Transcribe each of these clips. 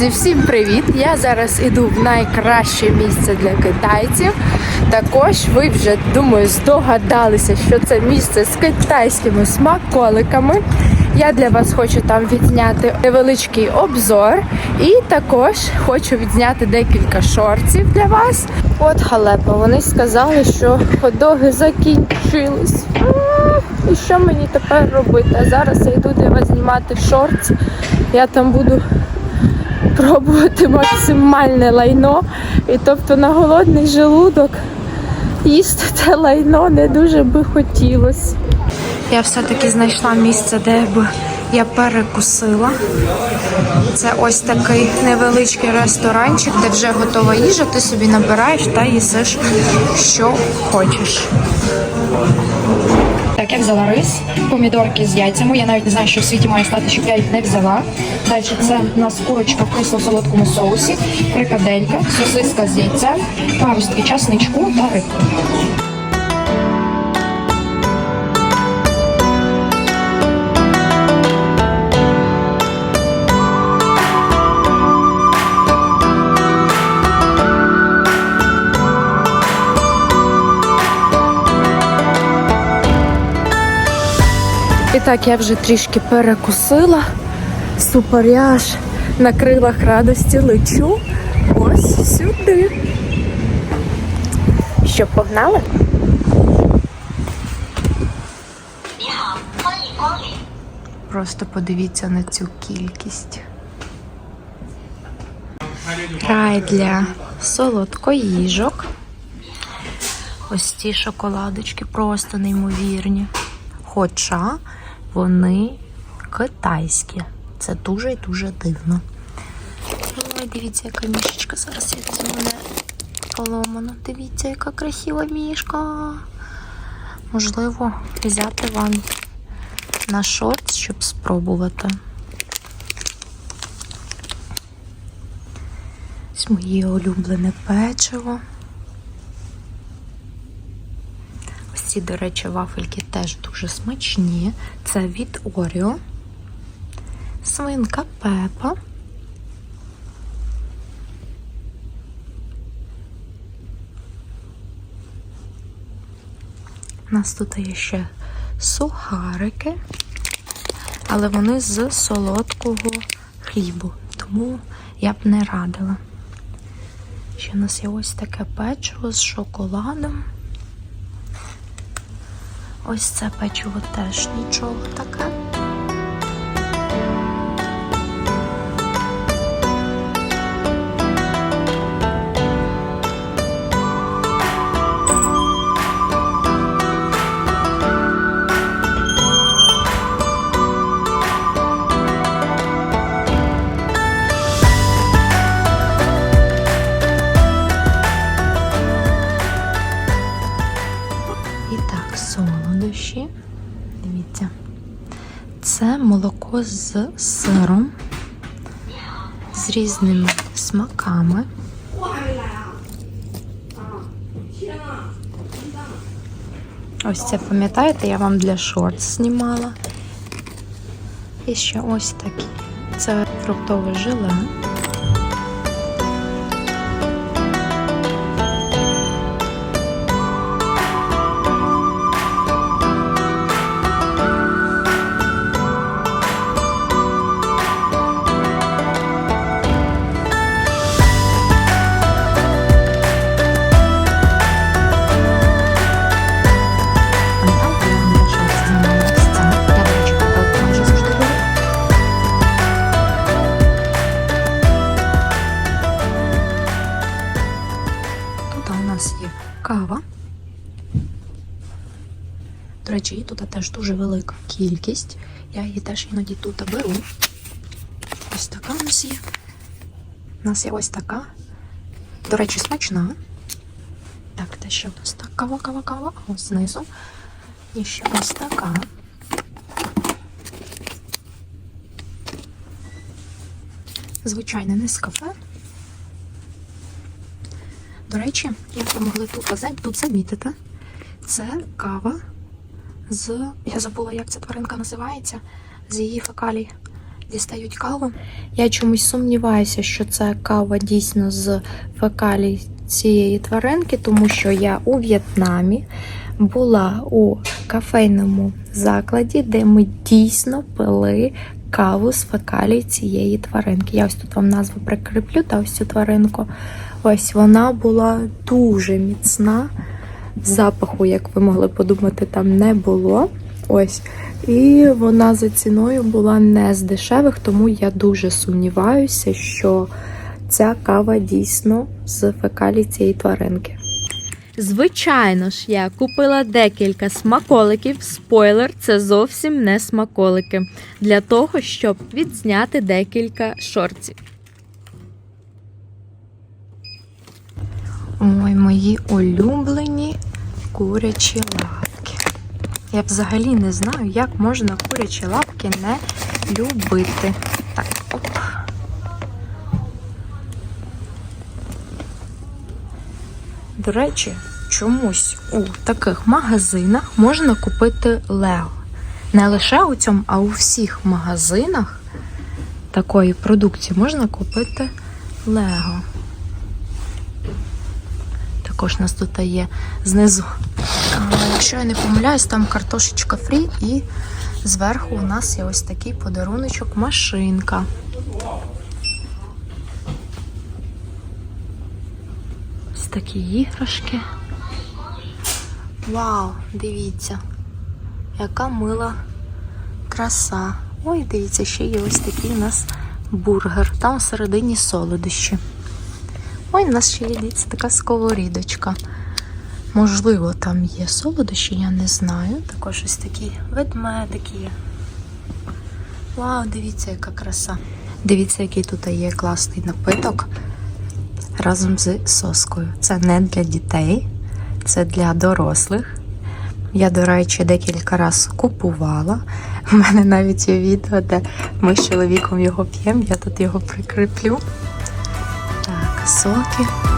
Друзі, всім привіт! Я зараз іду в найкраще місце для китайців. Також ви вже думаю здогадалися, що це місце з китайськими смаколиками. Я для вас хочу там відзняти невеличкий обзор, і також хочу відзняти декілька шортів для вас. От халепа, вони сказали, що ходоги закінчились. І що мені тепер робити? А зараз я йду для вас знімати шорт. Я там буду пробувати максимальне лайно. І тобто на голодний желудок їсти те лайно не дуже би хотілося. Я все-таки знайшла місце, де б я перекусила. Це ось такий невеличкий ресторанчик, де вже готова їжа, ти собі набираєш та їсиш, що хочеш. Так, я взяла рис, помідорки з яйцями. Я навіть не знаю, що в світі має стати, щоб я їх не взяла. Далі це у нас курочка в кисло-солодкому соусі, фрикаделька, сосиска з яйцем, парустки часничку та рибку. Так, я вже трішки перекусила. Супер, я аж на крилах радості лечу ось сюди. Що, погнали? Просто подивіться на цю кількість. Край для солодкоїжок. Ось ці шоколадочки просто неймовірні. Хоча вони китайські. Це дуже і дуже дивно. Ой, дивіться, яка мішечка. Зараз я візьму мене поломано. Дивіться, яка красива мішка. Можливо, взяти вам на шорт, щоб спробувати. Моє улюблене печиво. Ось ці, до речі, вафельки теж дуже смачні. Це від Оріо. Свинка Пепа. У нас тут є ще сухарики, але вони з солодкого хлібу, тому я б не радила. Ще у нас є ось таке печиво з шоколадом. Ось це печиво теж нічого таке. З сиром, з різними смаками. Ось це пам'ятаєте, я вам для шорт знімала. І ще ось такі. Це фруктове желе. Дуже велика кількість. Я її теж іноді тут беру. Ось така у нас є. У нас є ось така. До речі, смачна. Так, те ще у нас так кава, кава, кава, а ось знизу. І ще ось така. Звичайне не з кафе. До речі, як ви могли тут, тут замітити, це кава з. Я забула, як ця тваринка називається, з її фекалій. дістають каву. Я чомусь сумніваюся, що це кава дійсно з фекалій цієї тваринки, тому що я у В'єтнамі була у кафейному закладі, де ми дійсно пили каву з фекалій цієї тваринки. Я ось тут вам назву прикріплю та ось цю тваринку. Ось вона була дуже міцна. Запаху, як ви могли подумати, там не було. Ось. І вона за ціною була не з дешевих, тому я дуже сумніваюся, що ця кава дійсно з фекалій цієї тваринки. Звичайно ж, я купила декілька смаколиків. Спойлер, це зовсім не смаколики. Для того, щоб відзняти декілька шортів. Ой, мої улюблені курячі лапки. Я взагалі не знаю, як можна курячі лапки не любити. Так, оп. До речі, чомусь у таких магазинах можна купити лего. Не лише у цьому, а у всіх магазинах такої продукції можна купити лего. Також у нас тут є знизу. Якщо я не помиляюсь, там картошечка фрі і зверху у нас є ось такий подаруночок машинка. Ось такі іграшки. Вау, дивіться, яка мила краса. Ой, дивіться, ще є ось такий у нас бургер. Там всередині солодощі. Ой, у нас ще є дивіться, така сковорідочка. Можливо, там є солодощі, я не знаю. Також ось такі ведмедики є. Вау, дивіться, яка краса. Дивіться, який тут є класний напиток разом з соскою. Це не для дітей, це для дорослих. Я, до речі, декілька разів купувала. У мене навіть є відео, де ми з чоловіком його п'ємо, я тут його прикріплю. Так,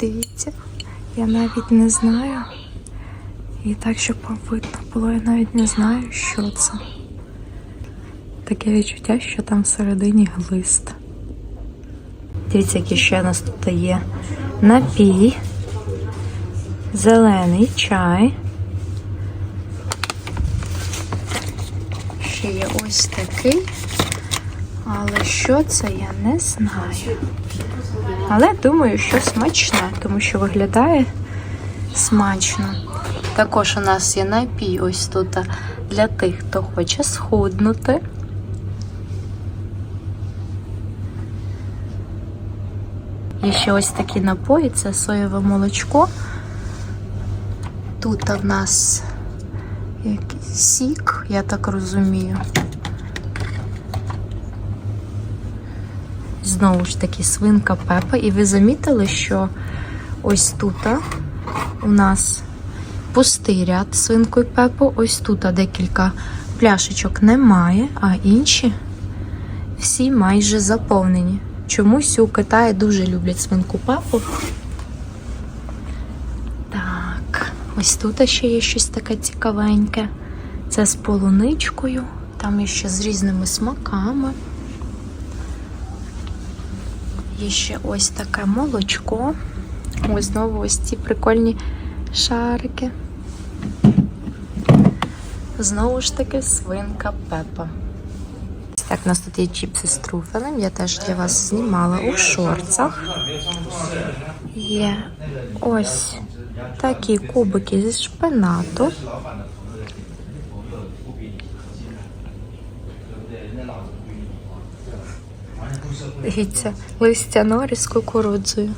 дивіться, я навіть не знаю. І так, щоб вам видно було, я навіть не знаю, що це. Таке відчуття, що там всередині глист. Дивіться, які ще у нас тут є напій, зелений чай. Ще є ось такий. Але що це, я не знаю. Але думаю, що смачне, тому що виглядає смачно. Також у нас є напій ось тут для тих, хто хоче схуднути. Є ще ось такі напої, це соєве молочко. Тут в нас якийсь сік, я так розумію. Знову ж таки, свинка Пепа. І ви замітили, що ось тут у нас пустий ряд свинкою Пепо. Ось тут декілька пляшечок немає, а інші всі майже заповнені. Чомусь у Китаї дуже люблять свинку Пепу. Так, ось тут ще є щось таке цікавеньке. Це з полуничкою, там є ще з різними смаками. Є ще ось таке молочко. Ось знову ось ці прикольні шарики. Знову ж таки свинка Пепа. Так, у нас тут є чіпси з труфелем. Я теж для вас знімала у шорцах. Є ось такі кубики зі шпинату. Дивіться, листя норі з кукурудзою.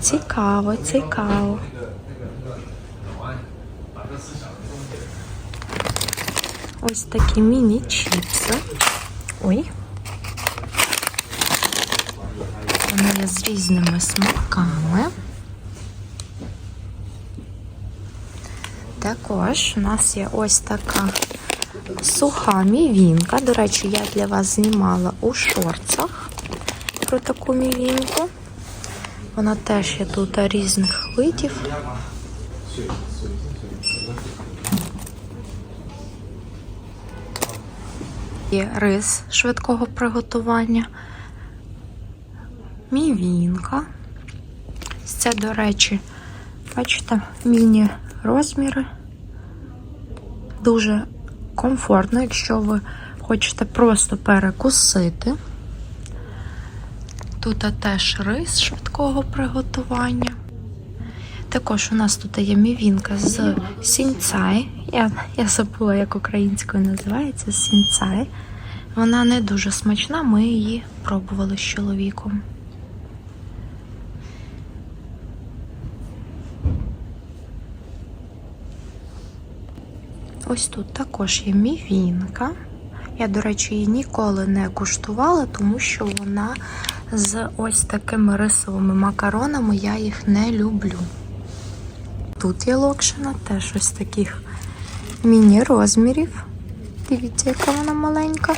Цікаво, цікаво. Ось такі міні-чіпси. Ой. воно є з різними смаками. Також у нас є ось така суха мівінка. До речі, я для вас знімала у шорцах про таку мівінку. Вона теж є тут різних видів. Є рис швидкого приготування. Мівінка. Це, до речі, бачите, міні-розміри. Дуже комфортно, якщо ви хочете просто перекусити. Тут теж рис швидкого приготування. Також у нас тут є мівінка з сінцай. Я, я забула, як українською називається сінцай. Вона не дуже смачна, ми її пробували з чоловіком. Ось тут також є мівінка. Я, до речі, її ніколи не куштувала, тому що вона з ось такими рисовими макаронами, я їх не люблю. Тут є локшина, теж ось таких міні-розмірів. Дивіться, яка вона маленька.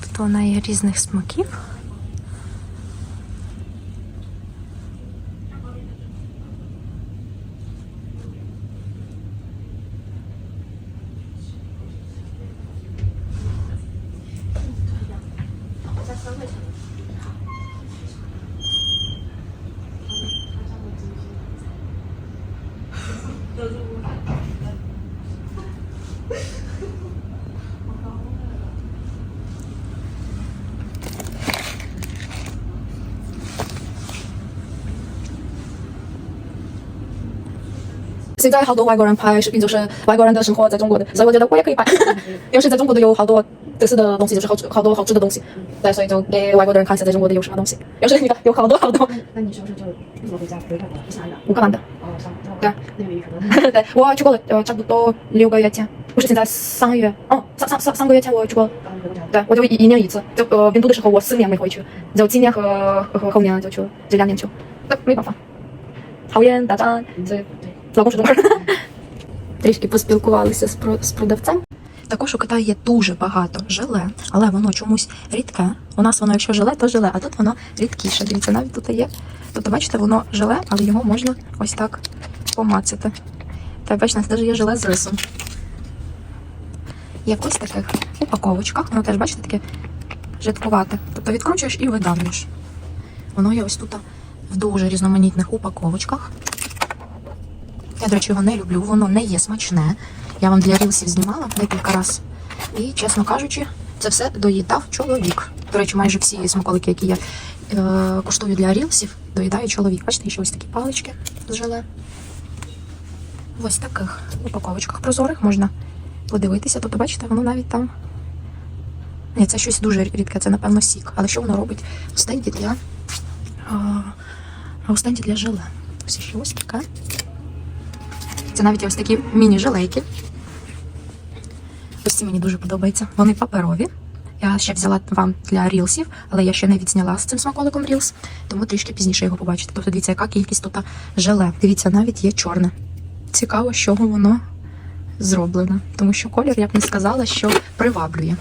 Тут вона є різних смаків. “现在好多外国人拍视频，就是外国人的生活在中国的，所以我觉得我也可以拍，因为是在中国的有好多特色的东西，就是好吃好多好吃的东西，对，所以就给外国的人看一下在中国的有什么东西。要是你看有好多好多，那你是不是就为什么回家回来了？你是哪里的？乌克兰的，哦，上对那边可能对我去过了，呃，差不多六个月前，不是现在三个月，哦，三三三三个月前我去过了，刚回国家。对我就一一年一次，就呃病毒的时候我四年没回去，就今年和和后年就去了，这两年去了，对，没办法，讨厌打仗，所以老公是中国人。Трішки поспілкувалися з про- з продавцем. Також у Китаї є дуже багато желе, але воно чомусь рідке. У нас воно, якщо желе, то желе, а тут воно рідкіше. Дивіться, навіть тут є. Тобто, бачите, воно желе, але його можна ось так помацати. Та бачите, навіть є желе з рисом. Є ось таких упаковочках, воно теж, бачите, таке жидкувате. Тобто відкручуєш і видавлюєш. Воно є ось тут в дуже різноманітних упаковочках. Я, до речі, його не люблю, воно не є смачне. Я вам для рілсів знімала декілька разів. І, чесно кажучи, це все доїдав чоловік. До речі, майже всі смаколики, які я е, куштую для рілсів, доїдає чоловік. Бачите, ще ось такі палички з желе. Ось таких упаковочках прозорих можна подивитися. Тобто, бачите, воно навіть там. Ні, це щось дуже рідке, це, напевно, сік. Але що воно робить? У стенді для. А, а у стенді для желе. Ось ще ось таке. Це навіть ось такі міні-жилейки. Ось ці мені дуже подобаються. Вони паперові. Я ще взяла вам для рілсів, але я ще не відзняла з цим смаколиком рілс, тому трішки пізніше його побачите. Тобто дивіться, яка кількість тут желе. Дивіться, навіть є чорне. Цікаво, з чого воно зроблено. Тому що колір, я б не сказала, що приваблює.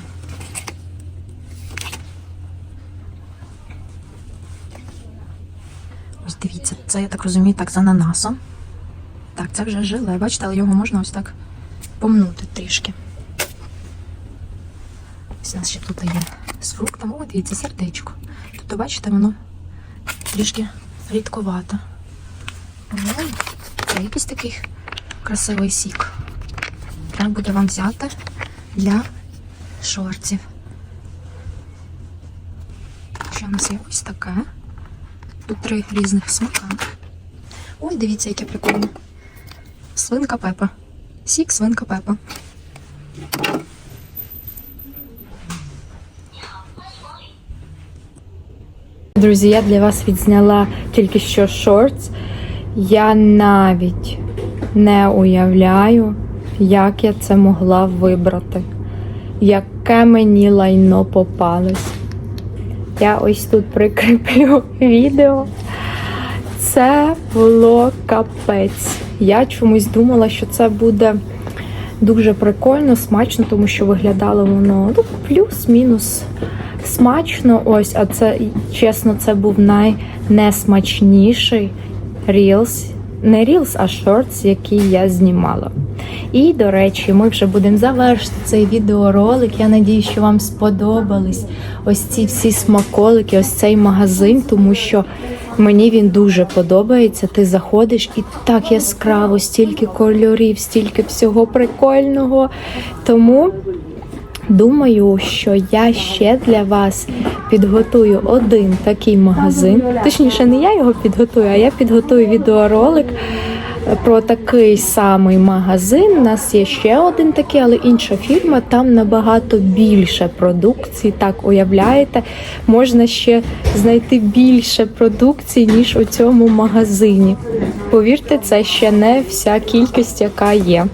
Ось дивіться, це я так розумію, так з ананасом. Так, це вже желе, бачите, але його можна ось так помнути трішки. Ось у нас ще тут є з фруктами. О, дивіться, сердечко. Тобто, бачите, воно трішки рідковато. Це якийсь такий красивий сік. Треба буде вам взяти для шорців. Що у нас є ось таке. Тут три різних смака. Ой, дивіться, яке прикольне. Свинка Пепа. Сік свинка Пепа. Друзі, я для вас відзняла тільки що шортс. Я навіть не уявляю, як я це могла вибрати. Яке мені лайно попалось. Я ось тут прикріплю відео. Це було капець. Я чомусь думала, що це буде дуже прикольно, смачно, тому що виглядало воно ну, плюс-мінус смачно. Ось, а це чесно, це був найнесмачніший Reels. Не Reels, а Shorts, який я знімала. І, до речі, ми вже будемо завершити цей відеоролик. Я надію, що вам сподобались ось ці всі смаколики, ось цей магазин, тому що мені він дуже подобається. Ти заходиш і так яскраво, стільки кольорів, стільки всього прикольного. Тому Думаю, що я ще для вас підготую один такий магазин. Точніше, не я його підготую, а я підготую відеоролик про такий самий магазин. У нас є ще один такий, але інша фірма. Там набагато більше продукції. Так уявляєте, можна ще знайти більше продукції, ніж у цьому магазині. Повірте, це ще не вся кількість, яка є.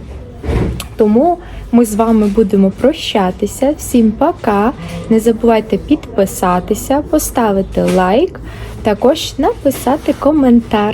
Тому ми з вами будемо прощатися. Всім пока. Не забувайте підписатися, поставити лайк, також написати коментар.